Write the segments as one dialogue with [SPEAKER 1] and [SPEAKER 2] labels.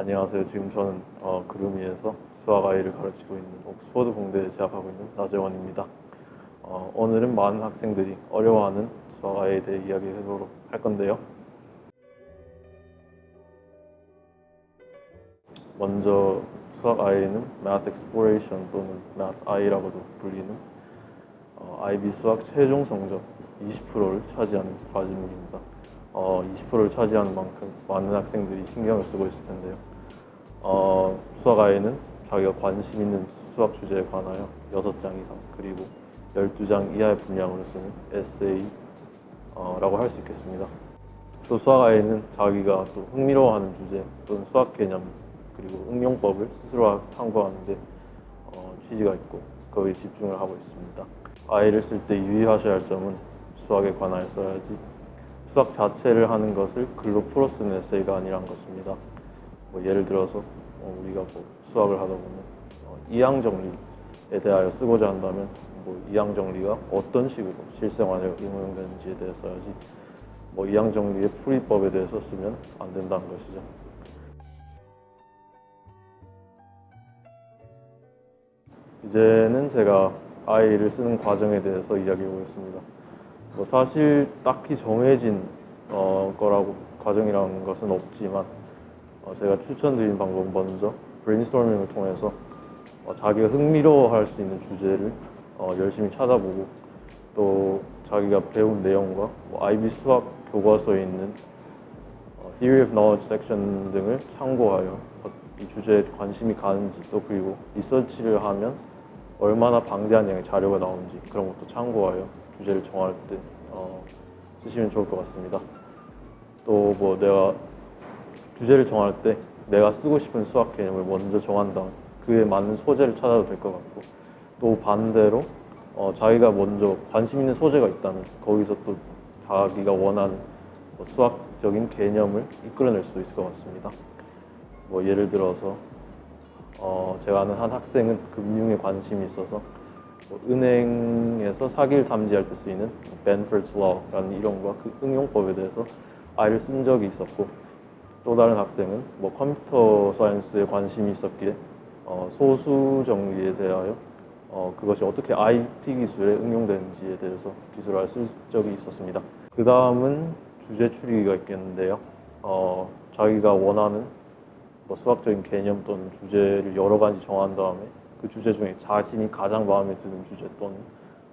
[SPEAKER 1] 안녕하세요. 지금 저는 어, 그루미에서 수학 아이를 가르치고 있는 옥스퍼드 공대에 재학하고 있는 나재원입니다. 어, 오늘은 많은 학생들이 어려워하는 수학 아이에 대해 이야기해보도록 할 건데요. 먼저 수학 아이는 Math Exploration 또는 Math I라고도 불리는 어, IB 수학 최종 성적 20%를 차지하는 과제목입니다. 어, 20%를 차지하는 만큼 많은 학생들이 신경을 쓰고 있을 텐데요. 어, 수학 아이는 자기가 관심 있는 수학 주제에 관하여 6장 이상 그리고 12장 이하의 분량으로 쓰는 에세이라고 할 수 있겠습니다. 또 수학 아이는 자기가 또 흥미로워하는 주제 또는 수학 개념 그리고 응용법을 스스로 탐구하는데 어, 취지가 있고 거기에 집중을 하고 있습니다. 아이를 쓸 때 유의하셔야 할 점은 수학에 관하여 써야지 수학 자체를 하는 것을 글로 풀어 쓰는 에세이가 아니란 것입니다. 뭐 예를 들어서 어, 우리가 뭐 수학을 하다 보면 어, 이항 정리에 대하여 쓰고자 한다면 뭐 이항 정리가 어떤 식으로 실생활에 응용되는지에 대해 써야지 뭐 이항 정리의 풀이법에 대해서 쓰면 안 된다는 것이죠. 이제는 제가 아이를 쓰는 과정에 대해서 이야기해 보겠습니다. 뭐 사실 딱히 정해진 어, 거라고 과정이라는 것은 없지만 어, 제가 추천드린 방법은 먼저 브레인스토밍을 통해서 어, 자기가 흥미로워할 수 있는 주제를 어, 열심히 찾아보고 또 자기가 배운 내용과 뭐 IB 수학 교과서에 있는 어, Theory of Knowledge 섹션 등을 참고하여 어, 이 주제에 관심이 가는지 또 그리고 리서치를 하면 얼마나 방대한 양의 자료가 나오는지 그런 것도 참고하여 주제를 정할 때 어, 쓰시면 좋을 것 같습니다. 또 뭐 내가 주제를 정할 때 내가 쓰고 싶은 수학 개념을 먼저 정한 다음 그에 맞는 소재를 찾아도 될 것 같고 또 반대로 어, 자기가 먼저 관심 있는 소재가 있다면 거기서 또 자기가 원하는 뭐 수학적인 개념을 이끌어낼 수도 있을 것 같습니다. 뭐 예를 들어서 어, 제가 아는 한 학생은 금융에 관심이 있어서 뭐 은행에서 사기를 탐지할 때 쓰이는 Benford's Law라는 이론과 그 응용법에 대해서 아이를 쓴 적이 있었고 또 다른 학생은 뭐 컴퓨터 사이언스에 관심이 있었기에 어, 소수 정리에 대하여 어, 그것이 어떻게 IT 기술에 응용되는지에 대해서 기술을 쓸 적이 있었습니다. 그 다음은 주제 추리가 있겠는데요. 어, 자기가 원하는 뭐 수학적인 개념 또는 주제를 여러 가지 정한 다음에 그 주제 중에 자신이 가장 마음에 드는 주제 또는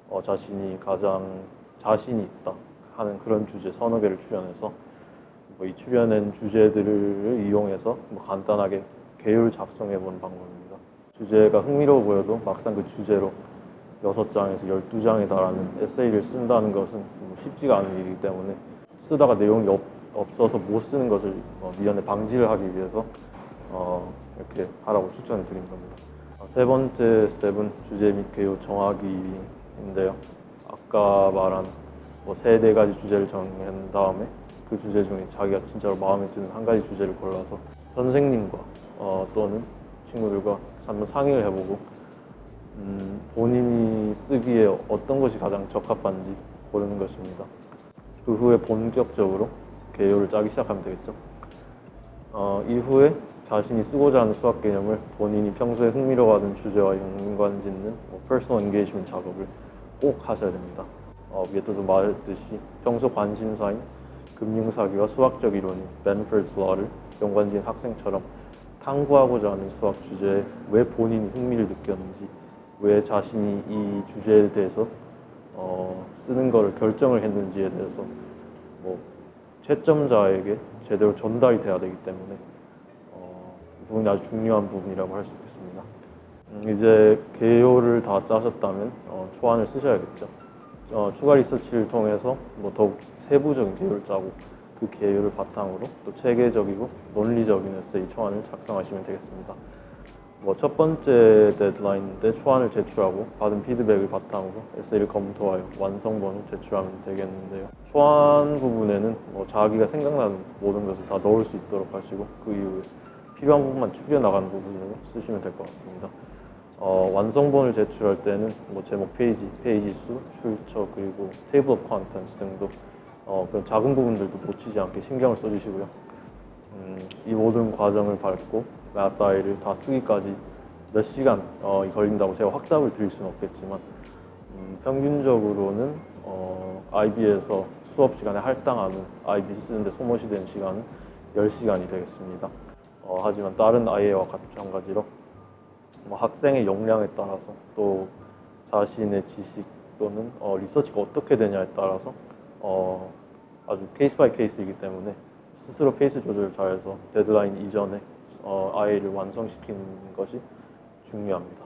[SPEAKER 1] 어, 자신이 가장 자신이 있다 하는 그런 주제 서너 개를 뭐 이 추려낸 주제들을 이용해서 뭐 간단하게 계율 작성해 보는 방법입니다. 주제가 흥미로워 보여도 막상 그 주제로 6장에서 12장에 달하는 에세이를 쓴다는 것은 뭐 쉽지가 않은 일이기 때문에 쓰다가 내용이 없, 없어서 못 쓰는 것을 어, 미연에 방지를 하기 위해서 어, 이렇게 하라고 추천을 드린 겁니다. 아, 세 번째 스텝은 주제 및 개요 정하기인데요. 아까 말한 뭐 세 네 가지 주제를 정한 다음에 그 주제 중에 자기가 진짜로 마음에 드는 한 가지 주제를 골라서 선생님과 어, 또는 친구들과 한번 상의를 해보고 음, 본인이 쓰기에 어떤 것이 가장 적합한지 고르는 것입니다. 그 후에 본격적으로 개요를 짜기 시작하면 되겠죠. 어, 이후에 자신이 쓰고자 하는 수학 개념을 본인이 평소에 흥미로워하는 주제와 연관 짓는 뭐 퍼스널 엔게이지먼트 작업을 꼭 하셔야 됩니다. 어, 위에서도 말했듯이 평소 관심사인 금융사기와 수학적 이론인 벤퍼드 러를 연관진 학생처럼 탐구하고자 하는 수학 주제에 왜 본인이 흥미를 느꼈는지 왜 자신이 이 주제에 대해서 어, 쓰는 것을 결정을 했는지에 대해서 뭐 채점자에게 제대로 전달이 돼야 되기 때문에 어, 이 부분이 아주 중요한 부분이라고 할 수 있겠습니다. 음, 이제 개요를 다 짜셨다면 어, 초안을 쓰셔야겠죠. 어, 추가 리서치를 통해서 뭐 더욱 세부적인 개요를 짜고 그 개요를 바탕으로 또 체계적이고 논리적인 에세이 초안을 작성하시면 되겠습니다. 뭐 첫 번째 데드라인인데 초안을 제출하고 받은 피드백을 바탕으로 에세이를 검토하여 완성본을 제출하면 되겠는데요. 초안 부분에는 뭐 자기가 생각나는 모든 것을 다 넣을 수 있도록 하시고 그 이후에 필요한 부분만 추려 나가는 부분으로 쓰시면 될 것 같습니다. 어, 완성본을 제출할 때는 뭐 제목 페이지, 페이지 수, 출처 그리고 테이블 오브 컨텐츠 등도 어, 그런 작은 부분들도 놓치지 않게 신경을 써주시고요. 음, 이 모든 과정을 밟고 마th 아이를 다 쓰기까지 몇 시간 어, 걸린다고 제가 확답을 드릴 수는 없겠지만 음, 평균적으로는 어, IB에서 수업 시간에 할당하는 IB 쓰는데 소모시 되는 시간은 10시간이 되겠습니다. 어, 하지만 다른 아이와 마찬가지로 뭐 학생의 역량에 따라서 또 자신의 지식 또는 어, 리서치가 어떻게 되냐에 따라서 어, 아주 케이스 바이 케이스이기 때문에 스스로 페이스 조절을 잘해서 데드라인 이전에 어, 아이를 완성시키는 것이 중요합니다.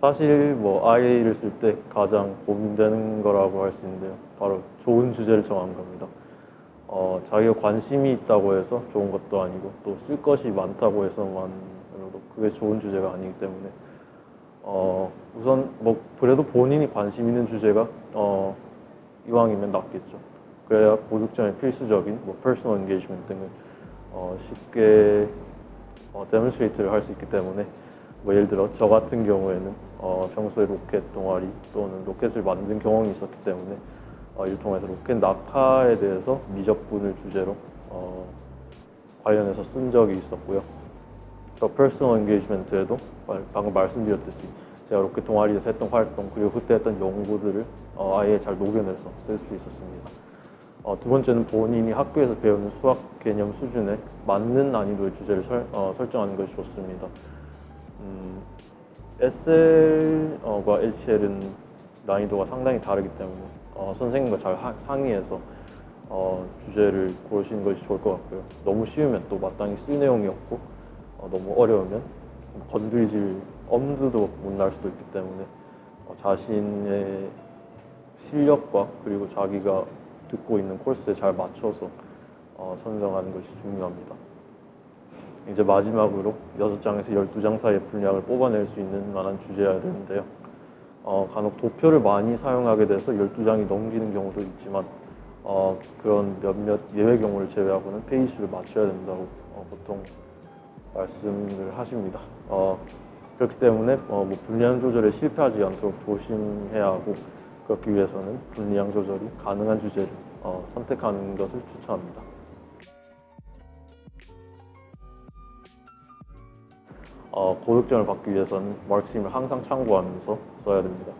[SPEAKER 1] 사실 뭐 아이를 쓸 때 가장 고민되는 거라고 할 수 있는데요. 바로 좋은 주제를 정하는 겁니다. 어, 자기가 관심이 있다고 해서 좋은 것도 아니고 또 쓸 것이 많다고 해서만으로도 그게 좋은 주제가 아니기 때문에 어, 우선 뭐 그래도 본인이 관심 있는 주제가 어, 이왕이면 낫겠죠. 그래야 고득점의 필수적인 뭐 퍼스널 엔게이지먼트 등을 어, 쉽게 어, 데몬스트레이트를 할 수 있기 때문에 뭐 예를 들어 저 같은 경우에는 어, 평소에 로켓 동아리 또는 로켓을 만든 경험이 있었기 때문에 어, 이를 통해서 로켓 낙하에 대해서 미적분을 주제로 어, 관련해서 쓴 적이 있었고요. 또 퍼스널 엔게이지먼트에도 방금 말씀드렸듯이 제가 로켓 동아리에서 했던 활동 그리고 그때 했던 연구들을 어, 아예 잘 녹여내서 쓸 수 있었습니다. 어, 두 번째는 본인이 학교에서 배우는 수학 개념 수준에 맞는 난이도의 주제를 설, 어, 설정하는 것이 좋습니다. 음, SL과 HL은 난이도가 상당히 다르기 때문에 어, 선생님과 잘 하- 상의해서 어, 주제를 고르시는 것이 좋을 것 같고요. 너무 쉬우면 또 마땅히 쓸 내용이 없고 어, 너무 어려우면 건드리질 엄두도 못 날 수도 있기 때문에 어, 자신의 실력과 그리고 자기가 듣고 있는 코스에 잘 맞춰서 어, 선정하는 것이 중요합니다. 이제 마지막으로 6장에서 12장 사이의 분량을 뽑아낼 수 있는 만한 주제여야 되는데요. 어, 간혹 도표를 많이 사용하게 돼서 12장이 넘기는 경우도 있지만 어, 그런 몇몇 예외 경우를 제외하고는 페이지를 맞춰야 된다고 어, 보통 말씀을 하십니다. 어, 그렇기 때문에 어, 뭐 분량 조절에 실패하지 않도록 조심해야 하고 그렇기 위해서는 분량 조절이 가능한 주제를 어, 선택하는 것을 추천합니다. 어, 고득점을 받기 위해서는 마르크심을 항상 참고하면서 써야 됩니다.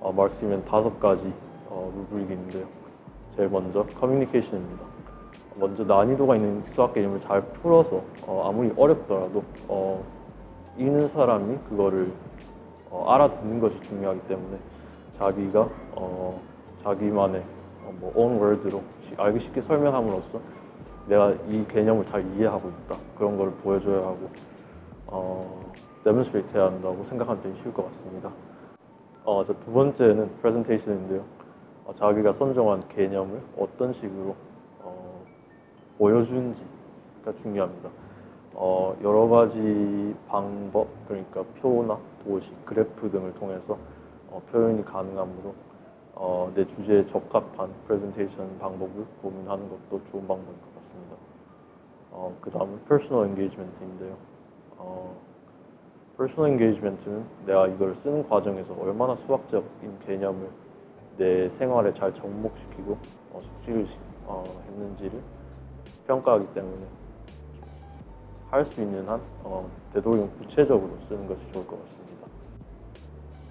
[SPEAKER 1] 어, 마르크심엔 다섯 가지 어, 루브릭이 있는데요. 제일 먼저 커뮤니케이션입니다. 먼저 난이도가 있는 수학 개념을 잘 풀어서 어, 아무리 어렵더라도 어, 읽는 사람이 그거를 어, 알아듣는 것이 중요하기 때문에 자기가 어, 자기만의 어, 뭐 시- 알기 쉽게 설명함으로써 내가 이 개념을 잘 이해하고 있다 그런 걸 보여줘야 하고 어, demonstrate 해야 한다고 생각하면 되게 쉬울 것 같습니다. 어, 저두 번째는 presentation인데요. 어, 자기가 선정한 개념을 어떤 식으로 어, 보여주는지가 중요합니다. 어, 여러 가지 방법, 그러니까 표나 도식, 그래프 등을 통해서 어, 표현이 가능하므로 어, 내 주제에 적합한 프레젠테이션 방법을 고민하는 것도 좋은 방법인 것 같습니다. 어, 그 다음은 personal engagement인데요. 어, personal engagement는 내가 이걸 쓰는 과정에서 얼마나 수학적인 개념을 내 생활에 잘 접목시키고 어, 숙지를 시- 어, 했는지를 평가하기 때문에 할 수 있는 한 어, 되도록 구체적으로 쓰는 것이 좋을 것 같습니다.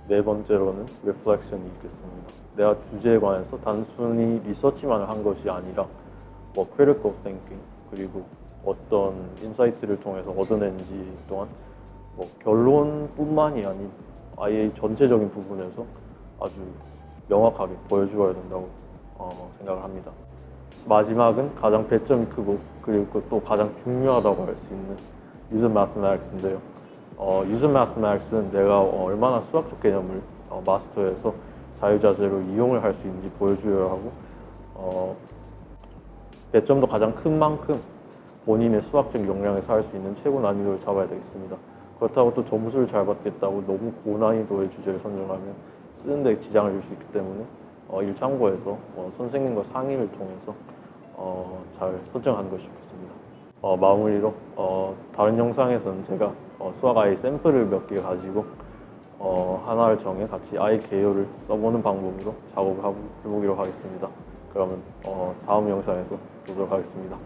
[SPEAKER 1] 네 번째로는 reflection이 있겠습니다. 내가 주제에 관해서 단순히 리서치만을 한 것이 아니라 뭐 critical thinking 그리고 어떤 인사이트를 통해서 얻어낸지 또한 뭐 결론뿐만이 아닌 아예 전체적인 부분에서 아주 명확하게 보여주어야 된다고 어, 생각을 합니다. 마지막은 가장 배점이 크고 그리고 또 가장 중요하다고 할 수 있는 유저 마스마틱스인데요. 어, 유저 마스마틱스는 내가 어, 얼마나 수학적 개념을 어, 마스터해서 자유자재로 이용을 할 수 있는지 보여줘야 하고 어, 배점도 가장 큰 만큼 본인의 수학적 역량에서 할 수 있는 최고 난이도를 잡아야 되겠습니다. 그렇다고 또 점수를 잘 받겠다고 너무 고난이도의 주제를 선정하면 쓰는데 지장을 줄 수 있기 때문에 어, 일 참고해서 어, 선생님과 상의를 통해서 어, 잘 선정하는 것이 좋겠습니다. 어, 마무리로 어, 다른 영상에서는 제가 어, 수학 아이 샘플을 몇 개 가지고 어, 하나를 정해 같이 아이 개요를 써보는 방법으로 작업을 해보기로 하겠습니다. 그러면 어, 다음 영상에서 보도록 하겠습니다.